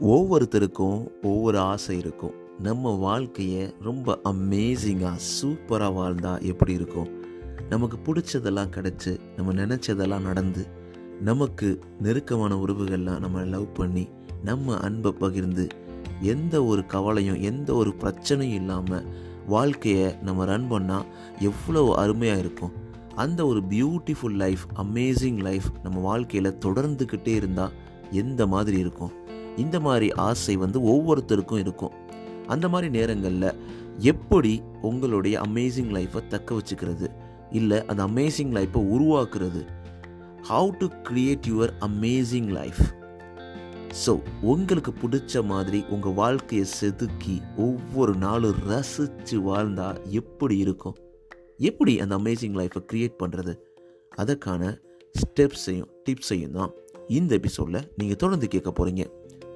ஒவ்வொருத்தருக்கும் ஒவ்வொரு ஆசை இருக்கும். நம்ம வாழ்க்கையை ரொம்ப அமேசிங்காக சூப்பராக வாழ்ந்தா எப்படி இருக்கும்? நமக்கு பிடிச்சதெல்லாம் கிடச்சி நம்ம நினச்சதெல்லாம் நடந்து நமக்கு நெருக்கமான உறவுகள்லாம் நம்ம லவ் பண்ணி நம்ம அன்பை பகிர்ந்து எந்த ஒரு கவலையும் எந்த ஒரு பிரச்சனையும் இல்லாமல் வாழ்க்கையை நம்ம ரன் பண்ணால் எவ்வளோ அருமையாக இருக்கும். அந்த ஒரு பியூட்டிஃபுல் லைஃப் அமேசிங் லைஃப் நம்ம வாழ்க்கையில் தொடர்ந்துக்கிட்டே இருந்தால் எந்த மாதிரி இருக்கும்? இந்த மாதிரி ஆசை வந்து ஒவ்வொருத்தருக்கும் இருக்கும். அந்த மாதிரி நேரங்களில் எப்படி உங்களுடைய அமேசிங் லைஃப்பை தக்க வச்சுக்கிறது? இல்லை அந்த அமேசிங் லைஃப்பை உருவாக்குறது? How to create your amazing life so உங்களுக்கு பிடிச்ச மாதிரி உங்கள் வாழ்க்கையை செதுக்கி ஒவ்வொரு நாளும் ரசித்து வாழ்ந்தால் எப்படி இருக்கும்? எப்படி அந்த அமேசிங் லைஃப்பை க்ரியேட் பண்ணுறது அதற்கான ஸ்டெப்ஸையும் டிப்ஸையும் தான் இந்த எபிசோடில் நீங்கள் தொடர்ந்து கேட்க போகிறீங்க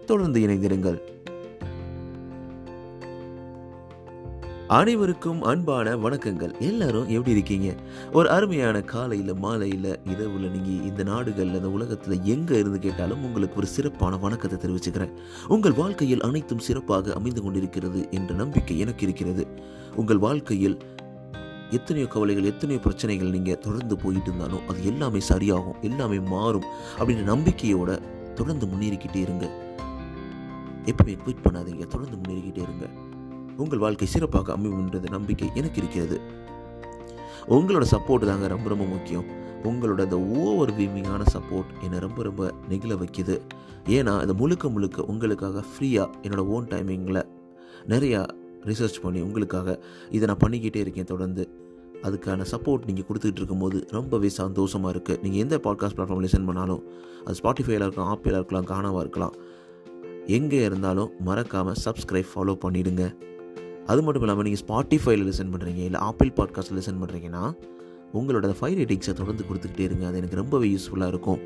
தொடர்ந்து இணைந்திருங்கள். அனைவருக்கும் அன்பான வணக்கங்கள். எல்லாரும் எப்படி இருக்கீங்க? ஒரு அருமையான காலையில் மாலையில் இரவில் நீங்கள் இந்த நாடுகளில் இந்த உலகத்தில் எங்கே இருந்து கேட்டாலும் உங்களுக்கு ஒரு சிறப்பான வணக்கத்தை தெரிவிச்சுக்கிறேன். உங்கள் வாழ்க்கையில் அனைத்தும் சிறப்பாக அமைந்து கொண்டிருக்கிறது என்ற நம்பிக்கை எனக்கு இருக்கிறது. உங்கள் வாழ்க்கையில் எத்தனையோ கவலைகள் எத்தனையோ பிரச்சனைகள் நீங்கள் தொடர்ந்து போயிட்டு இருந்தாலும் அது எல்லாமே சரியாகும் எல்லாமே மாறும் அப்படின்ற நம்பிக்கையோட தொடர்ந்து முன்னேறிக்கிட்டே இருங்க. எப்பவுமே குவிட் பண்ணாதீங்க. தொடர்ந்து முன்னேறிக்கிட்டே இருங்க. உங்கள் வாழ்க்கை சிறப்பாக அமையும்ன்றது நம்பிக்கை எனக்கு இருக்கிறது. உங்களோட சப்போர்ட் தாங்க ரொம்ப ரொம்ப முக்கியம். உங்களோட அந்த ஓவர் வீமிங்கான சப்போர்ட் என்னை ரொம்ப ரொம்ப நெகிழ வைக்கிது. ஏன்னா அது முழுக்க முழுக்க உங்களுக்காக ஃப்ரீயாக என்னோடய ஓன் டைமிங்கில் நிறையா ரிசர்ச் பண்ணி உங்களுக்காக இதை நான் பண்ணிக்கிட்டே இருக்கேன் தொடர்ந்து. அதுக்கான சப்போர்ட் நீங்கள் கொடுத்துட்டு இருக்கும்போது ரொம்பவே சந்தோஷமாக இருக்குது நீங்கள் எந்த பாட்காஸ்ட் பிளாட்ஃபார்ம் லிசன் பண்ணாலும் அது ஸ்பாட்டிஃபைல இருக்கலாம் ஆப்பிளாக இருக்கலாம் கானாவாக இருக்கலாம் எங்கே இருந்தாலும் மறக்காமல் சப்ஸ்கிரைப் ஃபாலோ பண்ணிவிடுங்க அது மட்டும் இல்லாமல் நீங்கள் ஸ்பாட்டிஃபைல லிசன் பண்ணுறீங்க இல்லை ஆப்பிள் பாட்காஸ்ட் லிசன் பண்ணுறீங்கன்னா உங்களோட ஃபைவ் ரேட்டிங்ஸை தொடர்ந்து கொடுத்துக்கிட்டே இருங்க. அது எனக்கு ரொம்பவே யூஸ்ஃபுல்லாக இருக்கும்.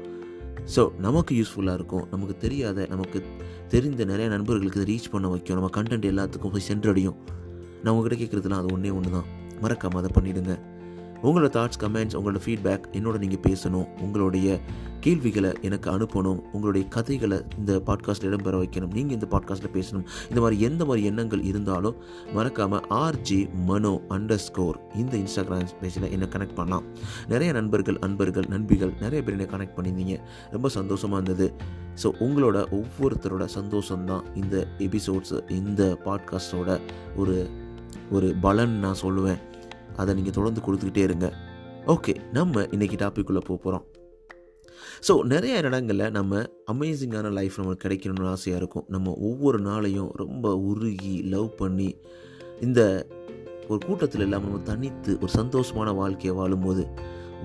ஸோ நமக்கு யூஸ்ஃபுல்லாக இருக்கும். நமக்கு தெரியாத நமக்கு தெரிந்த நிறைய நண்பர்களுக்கு இதை ரீச் பண்ண வைக்கும். நம்ம கண்டென்ட் எல்லாத்துக்கும் போய் சென்றடையும். நான் உங்ககிட்ட கேட்குறதுலாம் அது ஒன்றே ஒன்று தான். மறக்காமல் அதை பண்ணிவிடுங்க உங்களோட தாட்ஸ் கமெண்ட்ஸ் உங்களோட ஃபீட்பேக் என்னோட நீங்கள் பேசணும். உங்களுடைய கேள்விகளை எனக்கு அனுப்பணும் உங்களுடைய கதைகளை இந்த பாட்காஸ்ட்டில் இடம்பெற வைக்கணும் நீங்கள் இந்த பாட்காஸ்ட்டில் பேசணும் இந்த மாதிரி எந்த மாதிரி எண்ணங்கள் இருந்தாலும் மறக்காமல் ஆர்ஜி மனோ அண்டர் ஸ்கோர் இந்த இன்ஸ்டாகிராம் பேஜில் என்னை கனெக்ட் பண்ணலாம். நிறைய நண்பர்கள் அன்பர்கள் நண்பிகள் நிறைய பேர் என்னை கனெக்ட் பண்ணியிருந்தீங்க. ரொம்ப சந்தோஷமாக இருந்தது. ஸோ உங்களோட ஒவ்வொருத்தரோட சந்தோஷம்தான் இந்த எபிசோட்ஸ் இந்த பாட்காஸ்டோட ஒரு ஒரு பலன் நான் சொல்லுவேன். அதை நீங்கள் தொடர்ந்து கொடுத்துக்கிட்டே இருங்க. ஓகே நம்ம இன்றைக்கி டாப்பிக்குள்ளே போக போகிறோம் ஸோ நிறைய இடங்களில் நம்ம அமேசிங்கான லைஃப் நம்மளுக்கு கிடைக்கணும்னு ஆசையாக இருக்கும். நம்ம ஒவ்வொரு நாளையும் ரொம்ப உருகி லவ் பண்ணி இந்த ஒரு கூட்டத்தில் இல்லாமல் நம்ம தனித்து ஒரு சந்தோஷமான வாழ்க்கையை வாழும்போது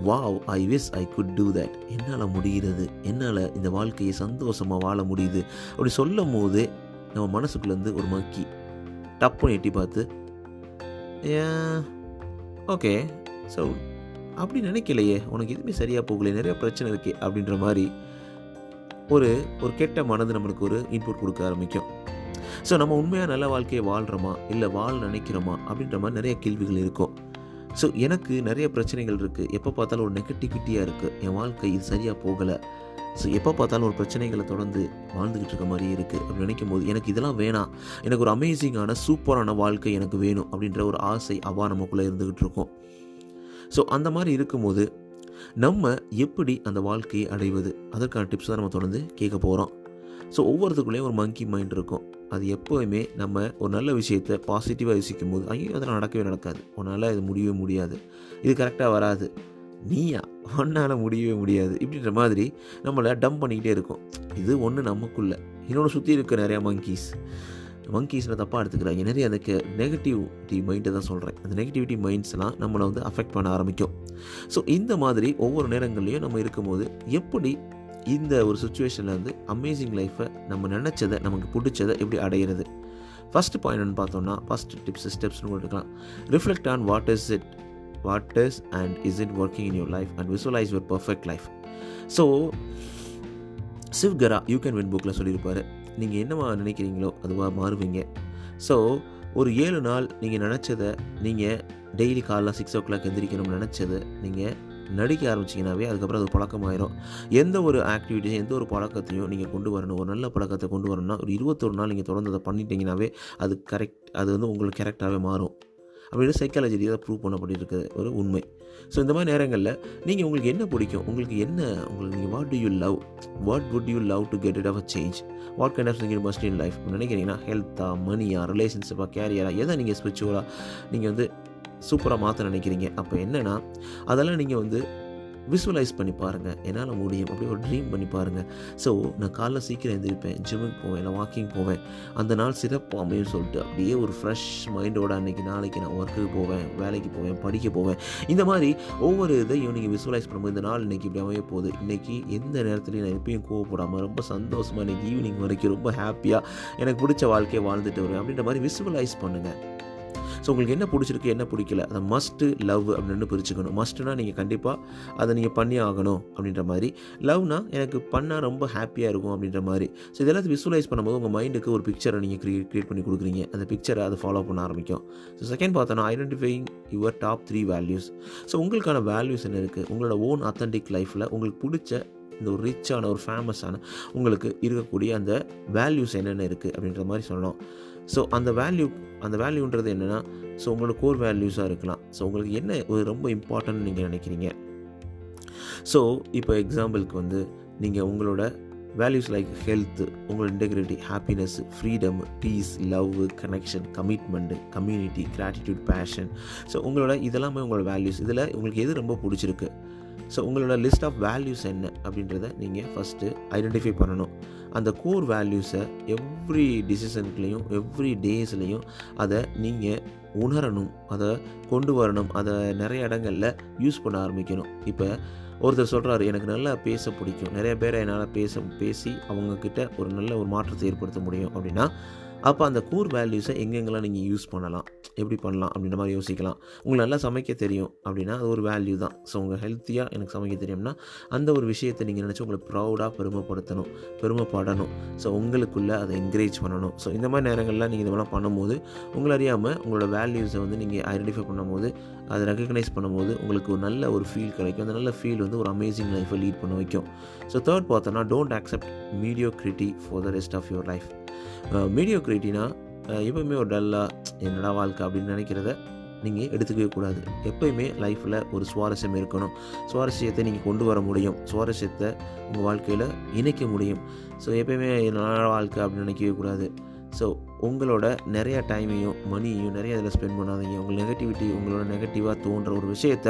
wow I wish I could do that என்னால் முடிகிறது? என்னால் இந்த வாழ்க்கையை சந்தோஷமாக வாழ முடியுது? அப்படி சொல்லும் போது நம்ம மனசுக்குள்ளேருந்து ஒரு மக்கி டப்புன்னு எட்டி பார்த்து ஓகே ஸோ அப்படி நினைக்கலையே உனக்கு எதுவுமே சரியாக போகலையே நிறைய பிரச்சனை இருக்கே அப்படின்ற மாதிரி ஒரு ஒரு கெட்ட மனது நம்மளுக்கு ஒரு இன்புட் கொடுக்க ஆரம்பிக்கும். ஸோ நம்ம உண்மையாக நல்ல வாழ்க்கையை வாழ்கிறோமா இல்லை வாழ நினைக்கிறோமா? அப்படின்ற மாதிரி நிறைய கேள்விகள் இருக்கும். ஸோ எனக்கு நிறைய பிரச்சனைகள் இருக்குது எப்போ பார்த்தாலும் ஒரு நெகட்டிவிட்டியாக இருக்குது என் வாழ்க்கை இது சரியாக போகலை. ஸோ எப்போ பார்த்தாலும் ஒரு பிரச்சனைகளை தொடர்ந்து வாழ்ந்துக்கிட்டு இருக்க மாதிரியே இருக்குது அப்படின்னு நினைக்கும் போது எனக்கு இதெல்லாம் வேணாம். எனக்கு ஒரு அமேசிங்கான சூப்பரான வாழ்க்கை எனக்கு வேணும் அப்படின்ற ஒரு ஆசை அவா நமக்குள்ளே இருந்துக்கிட்டு இருக்கும். ஸோ அந்த மாதிரி இருக்கும்போது நம்ம எப்படி அந்த வாழ்க்கையை அடைவது? அதற்கான டிப்ஸ் தான் நம்ம தொடர்ந்து கேட்க போகிறோம் ஸோ ஒவ்வொருத்துக்குள்ளேயும் ஒரு மங்கி மைண்ட் இருக்கும். அது எப்போவுமே நம்ம ஒரு நல்ல விஷயத்தை பாசிட்டிவாக யோசிக்கும் போது ஐயோ அதெல்லாம் நடக்கவே நடக்காது. உன்னால் இது முடியவே முடியாது. இது கரெக்டாக வராது. நீயா? உன்னால் முடியவே முடியாது. இப்படின்ற மாதிரி நம்மளை டம்ப் பண்ணிக்கிட்டே இருக்கும். இது ஒன்று நமக்குள்ளே. இன்னொன்று சுற்றி இருக்க நிறையா மங்கீஸ் மங்கீஸில் தப்பாக எடுத்துக்கிறாங்க. நிறைய அதுக்கு நெகட்டிவிட்டி மைண்டை தான் சொல்கிறேன் அந்த நெகட்டிவிட்டி மைண்ட்ஸ்லாம் நம்மளை வந்து அஃபெக்ட் பண்ண ஆரம்பிக்கும். ஸோ இந்த மாதிரி ஒவ்வொரு நேரங்கள்லையும் நம்ம இருக்கும்போது எப்படி இந்த ஒரு சுச்சுவேஷனில் வந்து அமேசிங் லைஃப்பை நம்ம நினச்சதை நமக்கு பிடிச்சதை எப்படி அடையிறது? ஃபஸ்ட் பாயிண்ட்னு பார்த்தோம்னா ஃபஸ்ட் டிப்ஸ் ஸ்டெப்ஸ்னு கொடுக்கலாம் reflect on what is it what is and is it working in your life and visualise your perfect life so Shiv Khera you can win புக்கில் சொல்லியிருப்பார். நீங்கள் என்னவா நினைக்கிறீங்களோ அதுவாக மாறுவீங்க. ஸோ ஒரு ஏழு நாள் நீங்கள் நினச்சதை நீங்கள் டெய்லி காலைல சிக்ஸ் ஓ கிளாக் எந்திரிக்கணும்னு நினச்சதை நீங்கள் நடிக்க ஆரம்பிச்சிங்கனாவே அதுக்கப்புறம் அது பழக்கமாயிரும். எந்த ஒரு ஆக்டிவிட்டியும் எந்த ஒரு பழக்கத்தையும் நீங்கள் கொண்டு வரணும் ஒரு நல்ல பழக்கத்தை கொண்டு வரணும்னா ஒரு இருபத்தொரு நாள் நீங்கள் தொடர்ந்து அதை பண்ணிட்டீங்கனாவே அது கரெக்ட் அது வந்து உங்களுக்கு கரெக்டாகவே மாறும். அப்படின்னு சைக்காலஜி ரீதியாக ப்ரூவ் பண்ணப்பட்டிருக்க ஒரு உண்மை. ஸோ இந்த மாதிரி நேரங்களில் நீங்கள் உங்களுக்கு என்ன பிடிக்கும்? உங்களுக்கு என்ன உங்களுக்கு நீங்கள் what do you love what would you love to get it of a change what kind of thing must in life நினைக்கிறீங்கன்னா ஹெல்த்தாக மணியா ரிலேஷன்ஷிப்பாக கேரியராக எதை நீங்கள் ஸ்பிரிச்சுவலாக நீங்கள் வந்து சூப்பராக மாற்ற நினைக்கிறீங்க? அப்போ என்னென்னா அதெல்லாம் நீங்கள் வந்து விசுவலைஸ் பண்ணி பாருங்கள் என்னால் முடியும். அப்படி ஒரு ட்ரீம் பண்ணி பாருங்கள் ஸோ நான் காலைல சீக்கிரம் எழுந்திருப்பேன் ஜிம்முக்கு போவேன். இல்லை வாக்கிங் போவேன். அந்த நாள் சிறப்பு அமையும் சொல்லிட்டு அப்படியே ஒரு ஃப்ரெஷ் மைண்டோட அன்றைக்கி நாளைக்கு நான் ஒர்க்குக்கு போவேன். வேலைக்கு போவேன். படிக்க போவேன். இந்த மாதிரி ஒவ்வொரு இதையும் நீங்கள் விசுவலைஸ் பண்ணும்போது இந்த நாள் இன்றைக்கி இப்படி அமைய போகுது. இன்றைக்கி எந்த நேரத்துலையும் நான் எப்பயும் கோவப்படாமல் ரொம்ப சந்தோஷமாக இன்றைக்கி ஈவினிங் வரைக்கும் ரொம்ப ஹாப்பியாக எனக்கு பிடிச்ச வாழ்க்கையை வாழ்ந்துட்டு வருவேன். அப்படின்ற மாதிரி விசுவலைஸ் பண்ணுங்கள் ஸோ உங்களுக்கு என்ன பிடிச்சிருக்கு என்ன பிடிக்கல? அதை மஸ்ட்டு லவ் அப்படின்னு பிரிச்சுக்கணும். மஸ்ட்டுனா நீங்கள் கண்டிப்பாக அதை நீங்கள் பண்ணி ஆகணும் அப்படின்ற மாதிரி. லவ்னா எனக்கு பண்ணால் ரொம்ப ஹாப்பியாக இருக்கும் அப்படின்ற மாதிரி. ஸோ இதெல்லாம் விசுவலைஸ் பண்ணும்போது உங்கள் மைண்டுக்கு ஒரு பிக்சரை நீங்கள் க்ரியேட் க்ரியேட் பண்ணி கொடுக்குறீங்க. அந்த பிக்சரை அதை ஃபாலோ பண்ண ஆரம்பிக்கும். ஸோ செகண்ட் பார்த்தோன்னா identifying your top three values so உங்களுக்கான வேல்யூஸ் என்ன இருக்குது உங்களோட ஓன் அத்தன்டிக் லைஃப்பில் உங்களுக்கு பிடிச்ச இந்த ஒரு ரிச்சான ஒரு ஃபேமஸான உங்களுக்கு இருக்கக்கூடிய அந்த வேல்யூஸ் என்னென்ன இருக்குது அப்படின்ற மாதிரி சொல்லணும். ஸோ அந்த வேல்யூ அந்த வேல்யூன்றது என்னென்னா ஸோ உங்களோட கோர் வேல்யூஸாக இருக்கலாம். ஸோ உங்களுக்கு என்ன ஒரு ரொம்ப இம்பார்ட்டன்ட் நீங்கள் நினைக்கிறீங்க? ஸோ இப்போ எக்ஸாம்பிளுக்கு வந்து நீங்கள் உங்களோட வேல்யூஸ் லைக் ஹெல்த்து உங்களோட integrity happiness freedom peace love connection commitment community gratitude passion so உங்களோட இதெல்லாமே உங்களோட வேல்யூஸ் இதில் உங்களுக்கு எது ரொம்ப பிடிச்சிருக்கு? ஸோ உங்களோட லிஸ்ட் ஆஃப் வேல்யூஸ் என்ன அப்படின்றத நீங்கள் ஃபஸ்ட்டு ஐடென்டிஃபை பண்ணணும். அந்த கோர் வேல்யூஸை எவ்ரி டிசிஷன்லேயும் எவ்ரி டேஸ்லேயும் அதை நீங்கள் உணரணும் அதை கொண்டு வரணும் அதை நிறைய இடங்களில் யூஸ் பண்ண ஆரம்பிக்கணும். இப்போ ஒருத்தர் சொல்கிறாரு எனக்கு நல்லா பேச பிடிக்கும். நிறைய பேரை என்னால் பேச பேசி அவங்கக்கிட்ட ஒரு நல்ல ஒரு மாற்றத்தை ஏற்படுத்த முடியும் அப்படின்னா அப்போ அந்த கூர் வேல்யூஸை எங்கெங்கெல்லாம் நீங்கள் யூஸ் பண்ணலாம்? எப்படி பண்ணலாம்? அப்படின்ற மாதிரி யோசிக்கலாம். உங்களுக்கு நல்லா சமைக்க தெரியும் அப்படின்னா அது ஒரு வேல்யூ தான். ஸோ உங்கள் ஹெல்த்தியாக எனக்கு சமைக்க தெரியும்னா அந்த ஒரு விஷயத்தை நீங்கள் நினச்சி உங்களை ப்ரௌடாக பெருமைப்படுத்தணும் பெருமைப்படணும். ஸோ உங்களுக்குள்ளே அதை என்கரேஜ் பண்ணணும். ஸோ இந்த மாதிரி நேரங்களில் நீங்கள் இதெல்லாம் பண்ணும்போது உங்களை அறியாமல் உங்களோட வேல்யூஸை வந்து நீங்கள் ஐடென்டிஃபை பண்ணும்போது அதை ரெக்கக்னைஸ் பண்ணும்போது உங்களுக்கு ஒரு நல்ல ஒரு ஃபீல் கிடைக்கும். அந்த நல்ல ஃபீல் வந்து ஒரு அமேசிங் லைஃப்பை லீட் பண்ண வைக்கும். ஸோ தேர்ட் பார்த்தோன்னா don't accept mediocrity for the rest of your life மீடியோ கிரிட்டினா எப்போயுமே ஒரு டல்லாக என்னடா வாழ்க்கை அப்படின்னு நினைக்கிறத நீங்கள் எடுத்துக்கவே கூடாது. எப்போயுமே லைஃப்பில் ஒரு சுவாரஸ்யம் இருக்கணும். சுவாரஸ்யத்தை நீங்கள் கொண்டு வர முடியும். சுவாரஸ்யத்தை உங்கள் வாழ்க்கையில் இணைக்க முடியும். ஸோ எப்போயுமே நல்ல வாழ்க்கை அப்படின்னு நினைக்கவே கூடாது. ஸோ உங்களோட நிறைய டைமையும் மணியையும் நிறைய இதில் ஸ்பெண்ட் பண்ணாதீங்க. உங்கள் நெகட்டிவிட்டி உங்களோட நெகட்டிவாக தோன்ற ஒரு விஷயத்த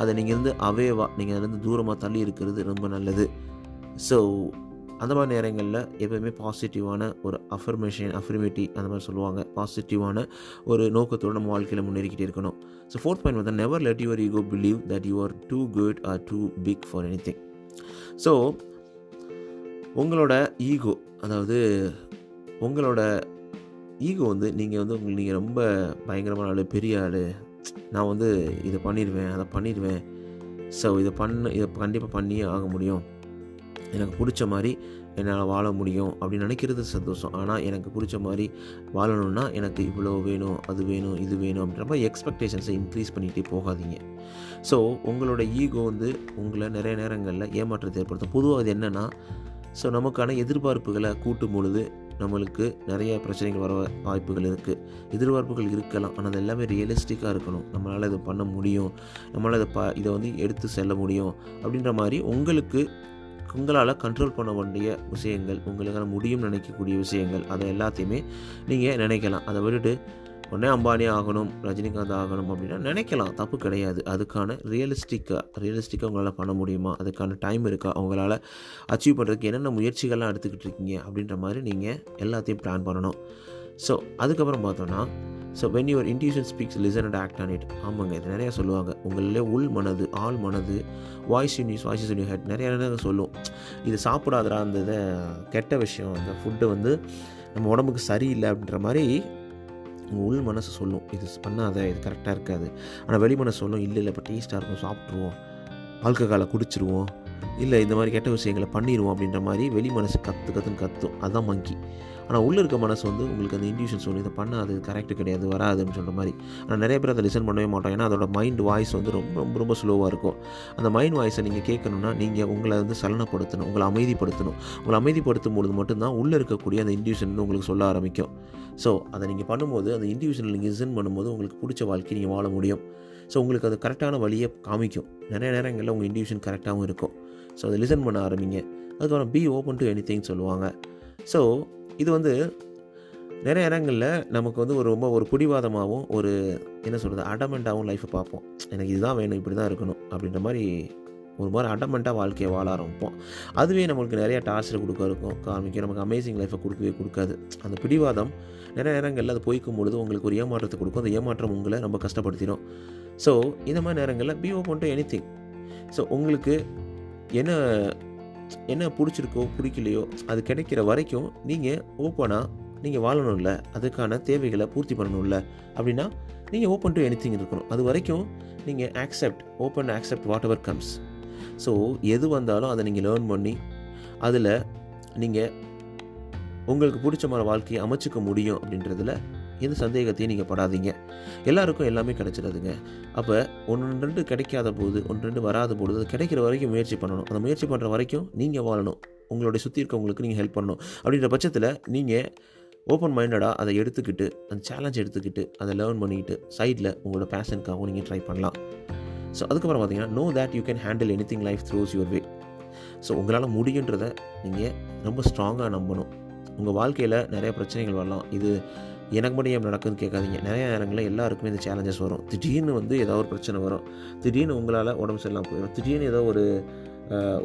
அதை நீங்கள் இருந்து அவேவாக நீங்கள் அதுலேருந்து தூரமாக தள்ளி இருக்கிறது ரொம்ப நல்லது. ஸோ அந்த மாதிரி நேரங்களில் எப்போயுமே பாசிட்டிவான ஒரு அஃபர்மேஷன் அஃபர்மேட்டி அந்த மாதிரி சொல்லுவாங்க. பாசிட்டிவான ஒரு நோக்கத்தோடு நம்ம வாழ்க்கையில் முன்னேறிக்கிட்டே இருக்கணும். ஸோ ஃபோர்த் பாயிண்ட் வந்து never let your ego believe that you are too good or too big for anything so உங்களோட ஈகோ அதாவது உங்களோட ஈகோ வந்து நீங்கள் வந்து உங்களுக்கு நீங்கள் ரொம்ப பயங்கரமான ஆள் பெரிய ஆள். நான் வந்து இதை பண்ணிடுவேன் அதை பண்ணிடுவேன் ஸோ இதை பண்ண இதை கண்டிப்பாக பண்ணியே ஆக முடியும். எனக்கு பிடிச்ச மாதிரி என்னால் வாழ முடியும் அப்படின்னு நினைக்கிறது சந்தோஷம். ஆனால் எனக்கு பிடிச்ச மாதிரி வாழணும்னா எனக்கு இவ்வளோ வேணும் அது வேணும் இது வேணும் அப்படின்ற எக்ஸ்பெக்டேஷன்ஸை இன்க்ரீஸ் பண்ணிகிட்டே போகாதீங்க. ஸோ உங்களோட ஈகோ வந்து உங்களை நிறைய நேரங்களில் ஏமாற்றத்தை ஏற்படுத்தும். பொதுவாக அது என்னென்னா ஸோ நமக்கான எதிர்பார்ப்புகளை கூட்டும் பொழுது நம்மளுக்கு நிறைய பிரச்சனைகள் வர வாய்ப்புகள் இருக்குது எதிர்பார்ப்புகள் இருக்கலாம். ஆனால் அது எல்லாமே ரியலிஸ்டிக்காக இருக்கணும். நம்மளால் இதை பண்ண முடியும். நம்மளால் இதை ப இதை வந்து எடுத்து செல்ல முடியும் அப்படின்ற மாதிரி உங்களுக்கு உங்களால் கண்ட்ரோல் பண்ண வேண்டிய விஷயங்கள் உங்களுக்கான முடியும்னு நினைக்கக்கூடிய விஷயங்கள் அதை எல்லாத்தையுமே நீங்கள் நினைக்கலாம். அதை விட்டுட்டு உடனே அம்பானி ஆகணும் ரஜினிகாந்த் ஆகணும் அப்படின்னா நினைக்கலாம். தப்பு கிடையாது. அதுக்கான ரியலிஸ்டிக்காக ரியலிஸ்டிக்காக உங்களால் பண்ண முடியுமா? அதுக்கான டைம் இருக்கா? உங்களால் அச்சீவ் பண்ணுறதுக்கு என்னென்ன முயற்சிகள்லாம் எடுத்துக்கிட்டு இருக்கீங்க? அப்படின்ற மாதிரி நீங்கள் எல்லாத்தையும் பிளான் பண்ணணும். ஸோ அதுக்கப்புறம் பார்த்தோன்னா so when your intuition speaks listen and act on it ஆமாங்க இது நிறையா சொல்லுவாங்க. உங்களிலே உள் மனது ஆள் மனது வாய்ஸ் யூனிஸ் வாய்ஸ் யூனி ஹெட் நிறைய நேரம் சொல்லும். இது சாப்பிடாதடா அந்த இதை கெட்ட விஷயம். அந்த ஃபுட்டு வந்து நம்ம உடம்புக்கு சரியில்லை அப்படின்ற மாதிரி உங்கள் உள் மனசு சொல்லும். இது பண்ணாத இது கரெக்டாக இருக்காது. ஆனால் வெளி மனசு சொல்லும் இல்லை இல்லை இப்போ டேஸ்ட்டாக இருக்கும் சாப்பிட்ருவோம் ஆல்கஹாலை குடிச்சிருவோம். இல்லை இந்த மாதிரி கெட்ட விஷயங்களை பண்ணிடுவோம் அப்படின்ற மாதிரி வெளி மனசு கற்று கற்றுன்னு கத்தும். அதுதான் மங்கி ஆனால் உள்ளே இருக்க மனசு வந்து உங்களுக்கு அந்த இன்டியூஷன் சொல்லி இதை பண்ண அது கரெக்டு கிடையாது வராதுன்னு சொல்கிற மாதிரி. ஆனால் நிறைய பேர் அதை லிசன் பண்ணவே மாட்டோம். ஏன்னா அதோட மைண்ட் வாய்ஸ் வந்து ரொம்ப ரொம்ப ரொம்ப ஸ்லோவாக இருக்கும். அந்த மைண்ட் வாய்ஸை நீங்கள் கேட்கணுன்னா நீங்கள் உங்களை வந்து சலனப்படுத்தணும் உங்களை அமைதிப்படுத்தணும். உங்களை அமைதிப்படுத்தும் பொழுது மட்டும்தான் உள்ளே இருக்கக்கூடிய அந்த இன்டியூஷன் வந்து உங்களுக்கு சொல்ல ஆரம்பிக்கும். ஸோ அதை நீங்கள் பண்ணும்போது அந்த இன்டிவிஜுவல் நீங்கள் லிசன் பண்ணும்போது உங்களுக்கு பிடிச்ச வாழ்க்கை நீங்கள் வாழ முடியும். ஸோ உங்களுக்கு அது கரெக்டான வழியை காமிக்கும். நிறைய நேரங்களில் உங்கள் இன்டிவிஜுவல் கரெக்டாகவும் இருக்கும். ஸோ அதை லிசன் பண்ண ஆரம்பிங்க. அதுக்கப்புறம் பி ஓப்பன் டு எனி சொல்லுவாங்க. ஸோ இது வந்து நிறைய இடங்களில் நமக்கு வந்து ஒரு ரொம்ப ஒரு பிடிவாதமாகவும் ஒரு என்ன சொல்கிறது அடமெண்ட்டாகவும் லைஃப்பை பார்ப்போம். எனக்கு இதுதான் வேணும் இப்படி தான் இருக்கணும் அப்படின்ற மாதிரி ஒரு மாதிரி அடமெண்ட்டாக வாழ்க்கையை வாழ ஆரம்பிப்போம். அதுவே நம்மளுக்கு நிறைய டார்ச்சர் கொடுக்க இருக்கும். காமிக்கும் நமக்கு அமேசிங் லைஃப்பை கொடுக்கவே கொடுக்காது. அந்த பிடிவாதம் நிறைய நேரங்களில் அது பொய்க்கும் பொழுது உங்களுக்கு ஒரு ஏமாற்றத்தை கொடுக்கும். அந்த ஏமாற்றம் உங்களை ரொம்ப கஷ்டப்படுத்திடும். ஸோ இந்த மாதிரி நேரங்களில் be open to anything so உங்களுக்கு என்ன என்ன பிடிச்சிருக்கோ பிடிக்கலையோ அது கிடைக்கிற வரைக்கும் நீங்கள் ஓப்பனாக நீங்கள் வாழணும்ல. அதுக்கான தேவைகளை பூர்த்தி பண்ணணும்ல. அப்படின்னா நீங்கள் ஓப்பன் டு எனி இருக்கணும். அது வரைக்கும் நீங்கள் accept open accept whatever comes so எது வந்தாலும் அதை நீங்கள் லேர்ன் பண்ணி அதில் நீங்கள் உங்களுக்கு பிடிச்ச மாதிரி வாழ்க்கையை அமைச்சிக்க முடியும் அப்படின்றதுல எந்த சந்தேகத்தையும் நீங்கள் படாதீங்க. எல்லாருக்கும் எல்லாமே கிடச்சிடாதுங்க. அப்போ ஒன்று ரெண்டு கிடைக்காத போது ஒன்று ரெண்டு வராத போது அது கிடைக்கிற வரைக்கும் முயற்சி பண்ணணும். அந்த முயற்சி பண்ணுற வரைக்கும் நீங்கள் வாழணும். உங்களுடைய சுற்றி இருக்கவங்களுக்கு நீங்கள் ஹெல்ப் பண்ணணும். அப்படின்ற பட்சத்தில் நீங்கள் ஓப்பன் மைண்டடாக அதை எடுத்துக்கிட்டு அந்த சேலஞ்ச் எடுத்துக்கிட்டு அதை லேர்ன் பண்ணிக்கிட்டு சைடில் உங்களோட பேஷனுக்காகவும் நீங்கள் ட்ரை பண்ணலாம். ஸோ அதுக்கப்புறம் பார்த்தீங்கன்னா know that you can handle anything life throws your way so உங்களால் முடியுன்றதை நீங்கள் ரொம்ப ஸ்ட்ராங்காக நம்பணும். உங்கள் வாழ்க்கையில் நிறைய பிரச்சனைகள் வரலாம். இது எனக்கு மட்டும் ஏன் நடக்குதுன்னு கேட்காதீங்க. நிறைய நேரங்களில் எல்லாருக்குமே இந்த சேலஞ்சஸ் வரும். திடீர்னு வந்து ஏதோ ஒரு பிரச்சனை வரும். திடீர்னு உங்களால் உடம்பு சரியில்லாமல் போயிடும். திடீர்னு ஏதோ ஒரு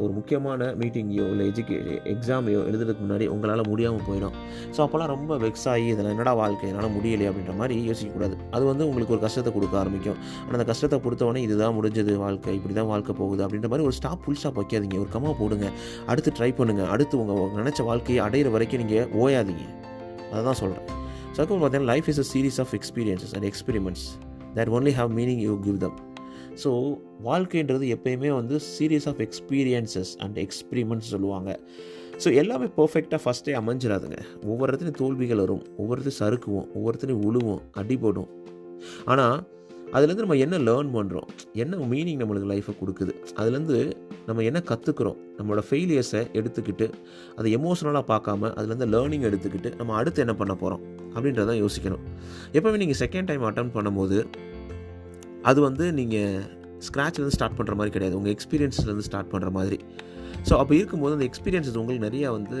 ஒரு முக்கியமான மீட்டிங்கையோ இல்லை எஜுகே எக்ஸாமையோ எழுதுறதுக்கு முன்னாடி உங்களால் முடியாமல் போயிடும். ஸோ அப்போல்லாம் ரொம்ப வெக்ஸ் ஆகி இதில் என்னடா வாழ்க்கை? என்னால் முடியலையே அப்படின்ற மாதிரி யோசிக்கக்கூடாது அது வந்து உங்களுக்கு ஒரு கஷ்டத்தை கொடுக்க ஆரம்பிக்கும். ஆனால் அந்த கஷ்டத்தை கொடுத்தவொடனே இதுதான் முடிஞ்சது வாழ்க்கை இப்படி தான் வாழ்க்கை போகுது அப்படின்ற மாதிரி ஒரு ஸ்டாப் ஃபுல் ஸ்டாப் வைக்காதீங்க. ஒரு கம்மா போடுங்க. அடுத்து ட்ரை பண்ணுங்கள் அடுத்து உங்கள் நினச்ச வாழ்க்கையை அடையிற வரைக்கும் நீங்கள் ஓயாதீங்க. அதை தான் சொல்கிறேன் ஸோ பார்த்தீங்கன்னா life is a series of experiences and experiments that only have meaning you give them so வாழ்க்கைன்றது எப்பயுமே வந்து series of experiences and experiments சொல்லுவாங்க. ஸோ எல்லாமே பர்ஃபெக்டாக ஃபஸ்ட்டே அமைஞ்சிடாதுங்க ஒவ்வொரு இடத்துலையும் தோல்விகள் வரும் ஒவ்வொருத்தையும் சறுக்குவோம் ஒவ்வொருத்தனையும் உழுவோம் அடிபடும். ஆனால் அதுலேருந்து நம்ம என்ன லேர்ன் பண்ணுறோம் என்ன மீனிங் நம்மளுக்கு லைஃப்பை கொடுக்குது? அதுலேருந்து நம்ம என்ன கற்றுக்குறோம் நம்மளோட ஃபெயிலியர்ஸை எடுத்துக்கிட்டு அதை எமோஷனலாக பார்க்காம அதுலேருந்து லேர்னிங் எடுத்துக்கிட்டு நம்ம அடுத்து என்ன பண்ண போகிறோம் அப்படின்றத யோசிக்கணும். எப்போவுமே நீங்கள் செகண்ட் டைம் அட்டன் பண்ணும்போது அது வந்து நீங்கள் ஸ்க்ராட்ச்லேருந்து ஸ்டார்ட் பண்ணுற மாதிரி கிடையாது. உங்கள் எக்ஸ்பீரியன்ஸ்லேருந்து ஸ்டார்ட் பண்ணுற மாதிரி. ஸோ அப்போ இருக்கும்போது அந்த எக்ஸ்பீரியன்ஸஸ் உங்களுக்கு நிறையா வந்து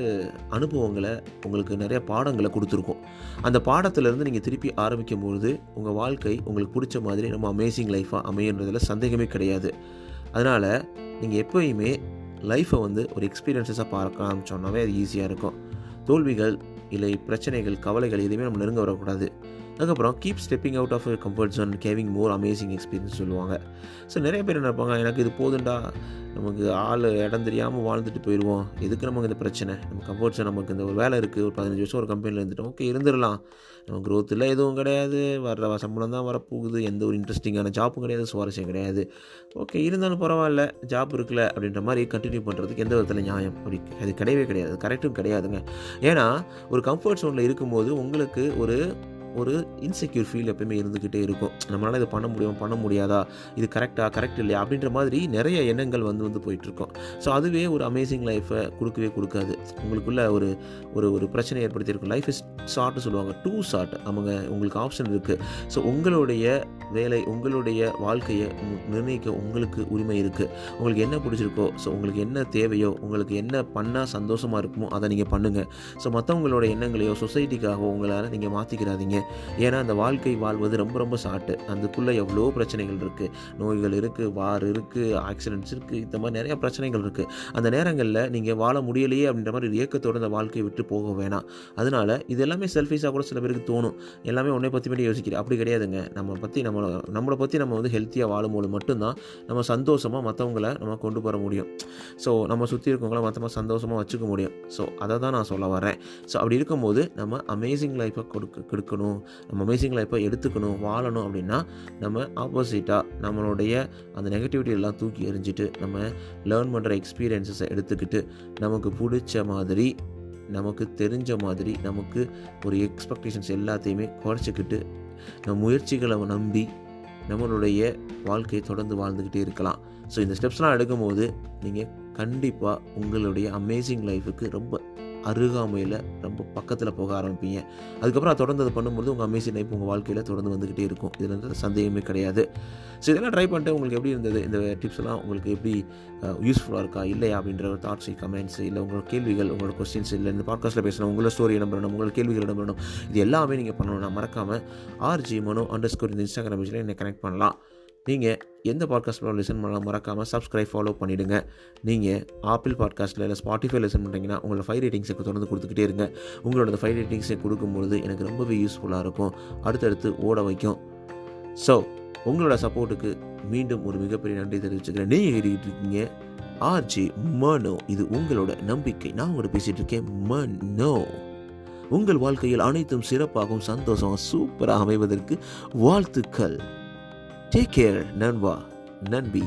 அனுபவங்களை உங்களுக்கு நிறைய பாடங்களை கொடுத்துருக்கும். அந்த பாடத்திலேருந்து நீங்கள் திருப்பி ஆரம்பிக்கும் பொழுது உங்கள் வாழ்க்கை உங்களுக்கு பிடிச்ச மாதிரி நம்ம அமேசிங் லைஃபாக அமையன்றதில் சந்தேகமே கிடையாது. அதனால் நீங்கள் எப்போயுமே லைஃப்பை வந்து ஒரு எக்ஸ்பீரியன்ஸஸாக பார்க்க ஆரம்பிச்சோன்னாவே அது ஈஸியாக இருக்கும். தோல்விகள் இல்லை பிரச்சனைகள் கவலைகள் எதுவுமே நம்ம நெருங்க வரக்கூடாது. அதுக்கப்புறம் keep stepping out of comfort zone கேவிங் more amazing experience சொல்லுவாங்க. ஸோ நிறைய பேர் என்ன நினைப்பாங்க எனக்கு இது போதுண்டா நமக்கு ஆள் இடம் தெரியாமல் வாழ்ந்துட்டு போயிடுவோம் எதுக்கு நமக்கு இந்த பிரச்சனை? நம்ம கம்ஃபர்ட் ஜோன் நமக்கு இந்த ஒரு வேலை இருக்குது ஒரு பதினஞ்சு வருஷம் ஒரு கம்பெனியில் இருந்துட்டோம். ஓகே இருந்துடலாம். நம்ம க்ரோத்தில் எதுவும் கிடையாது. வர சம்பளம் தான் வரப்போகுது. எந்த ஒரு இன்ட்ரெஸ்டிங்கான ஜாப்பும் கிடையாது. சுவாரஸ்யம் கிடையாது. ஓகே இருந்தாலும் பரவாயில்ல. ஜாப் இருக்குல்ல அப்படின்ற மாதிரி கண்டினியூ பண்ணுறதுக்கு எந்த விதத்தில் நியாயம்? அப்படி அது கிடையவே கிடையாது. கரெக்டும் கிடையாதுங்க. ஏன்னா ஒரு கம்ஃபர்ட் ஜோனில் இருக்கும்போது உங்களுக்கு ஒரு ஒரு இன்செக்யூர் ஃபீல் எப்பயுமே இருந்துக்கிட்டே இருக்கும். நம்மளால் இதை பண்ண முடியும் பண்ண முடியாதா? இது கரெக்டாக கரெக்ட் இல்லையா? அப்படின்ற மாதிரி நிறைய எண்ணங்கள் வந்து வந்து போயிட்டுருக்கோம் ஸோ அதுவே ஒரு அமேசிங் லைஃப்பை கொடுக்கவே கொடுக்காது. உங்களுக்குள்ள ஒரு ஒரு ஒரு பிரச்சனை ஏற்படுத்தியிருக்கும். லைஃப் இஸ் ஷார்ட்னு சொல்லுவாங்க. டூ ஷார்ட் அவங்க உங்களுக்கு ஆப்ஷன் இருக்குது ஸோ உங்களுடைய வேலை உங்களுடைய வாழ்க்கையை நிர்ணயிக்க உங்களுக்கு உரிமை இருக்குது உங்களுக்கு என்ன பிடிச்சிருக்கோ ஸோ உங்களுக்கு என்ன தேவையோ உங்களுக்கு என்ன பண்ணால் சந்தோஷமாக இருக்குமோ அதை நீங்கள் பண்ணுங்கள் ஸோ மற்றவங்களோட எண்ணங்களையோ சொசைட்டிக்காகவோ உங்களால் நீங்கள் மாற்றிக்கிறாதீங்க ஏன்னா அந்த வாழ்க்கை வாழ்வது ரொம்ப ரொம்ப ஷார்ட்டு அதுக்குள்ளே எவ்வளோ பிரச்சனைகள் இருக்குது நோய்கள் இருக்குது வார் இருக்குது ஆக்சிடென்ட்ஸ் இருக்குது இந்த மாதிரி நிறையா பிரச்சனைகள் இருக்குது அந்த நேரங்களில் நீங்கள் வாழ முடியலையே அப்படின்ற மாதிரி ஒரு அந்த வாழ்க்கையை விட்டு போக வேணாம். அதனால் இது எல்லாமே செல்ஃபிஷாக கூட சில பேருக்கு தோணும். எல்லாமே உன்னை பற்றி மட்டும் யோசிக்கிறேன். அப்படி கிடையாதுங்க. நம்ம பற்றி நம்ம நம்மளை பற்றி நம்ம வந்து ஹெல்த்தியாக வாழும்போது மட்டும்தான் நம்ம சந்தோஷமாக மற்றவங்கள நம்ம கொண்டு போக முடியும். ஸோ நம்ம சுற்றி இருக்கவங்கள மற்றவங்க சந்தோஷமாக வச்சுக்க முடியும். ஸோ அதை தான் நான் சொல்ல வரேன் ஸோ அப்படி இருக்கும்போது நம்ம அமேசிங் லைஃப்பை கொடுக்க கொடுக்கணும். இருக்கணும் நம்ம அமேசிங் லைஃப்பை எடுத்துக்கணும் வாழணும் அப்படின்னா நம்ம ஆப்போசிட்டாக நம்மளுடைய அந்த நெகட்டிவிட்டி எல்லாம் தூக்கி எறிஞ்சிட்டு நம்ம லேர்ன் பண்ணுற எக்ஸ்பீரியன்ஸஸை எடுத்துக்கிட்டு நமக்கு பிடிச்ச மாதிரி நமக்கு தெரிஞ்ச மாதிரி நமக்கு ஒரு எக்ஸ்பெக்டேஷன்ஸ் எல்லாத்தையுமே குறைச்சிக்கிட்டு நம்ம முயற்சிகளை நம்பி நம்மளுடைய வாழ்க்கையை தொடர்ந்து வாழ்ந்துக்கிட்டே இருக்கலாம். ஸோ இந்த ஸ்டெப்ஸ்லாம் எடுக்கும்போது நீங்கள் கண்டிப்பாக உங்களுடைய அமேசிங் லைஃபுக்கு ரொம்ப அருகாமையில் ரொம்ப பக்கத்தில் போக ஆரம்பிப்பீங்க. அதுக்கப்புறம் தொடர்ந்து அதை பண்ணும்போது உங்கள் அமேசிங் லைஃப் உங்கள் வாழ்க்கையில் தொடர்ந்து வந்துக்கிட்டே இருக்கும். இதில் வந்து சந்தேகமே கிடையாது. ஸோ இதெல்லாம் ட்ரை பண்ணிட்டு உங்களுக்கு எப்படி இருந்தது? இந்த டிப்ஸ் எல்லாம் உங்களுக்கு எப்படி யூஸ்ஃபுல்லாக இருக்கா? இல்லையா? அப்படின்ற ஒரு தாட்ஸ் கமெண்ட்ஸ் இல்லை உங்களோட கேள்விகள் உங்களோட கொஸ்டின்ஸ் இல்லை இந்த பாட்காஸ்ட்டில் பேசணும் உங்களோட ஸ்டோரி இடம் பண்ணணும்? உங்களோட கேள்விகள் இடம் பண்ணணும்? இது எல்லாமே நீங்கள் பண்ணணும்னா மறக்காமல் ஆர்ஜி மனோ அண்டர் ஸ்கோர் இந்த இன்ஸ்டாகிராம் பேஜில் என்னை கனெக்ட் பண்ணலாம். நீங்கள் எந்த பாட்காஸ்ட்டில் லிசன் பண்ணலாம் மறக்காமல் சப்ஸ்கிரைப் ஃபாலோ பண்ணிவிடுங்க நீங்கள் ஆப்பிள் பாட்காஸ்ட்டில் இல்லை ஸ்பாட்டிஃபை லிசன் பண்ணுறீங்கன்னா உங்களோட ஃபைவ் ரேட்டிங்ஸுக்கு தொடர்ந்து கொடுத்துக்கிட்டே இருங்க. உங்களோட ஃபைவ் ரேட்டிங்ஸை கொடுக்கும்பொழுது எனக்கு ரொம்பவே யூஸ்ஃபுல்லாக இருக்கும். அடுத்தடுத்து ஓட வைக்கும். ஸோ உங்களோட சப்போர்ட்டுக்கு மீண்டும் ஒரு மிகப்பெரிய நன்றி தெரிவிச்சுக்கிறேன். நீங்கள் கேட்டுக்கிட்டு இருக்கீங்க ஆர்ஜி மனோ இது உங்களோட நம்பிக்கை. நான் உங்களோட பேசிகிட்டு இருக்கேன் மனோ உங்கள் வாழ்க்கையில் அனைத்தும் சிறப்பாகவும் சந்தோஷம் சூப்பராக அமைவதற்கு வாழ்த்துக்கள். டேக் கேர் நண்பா நன்பி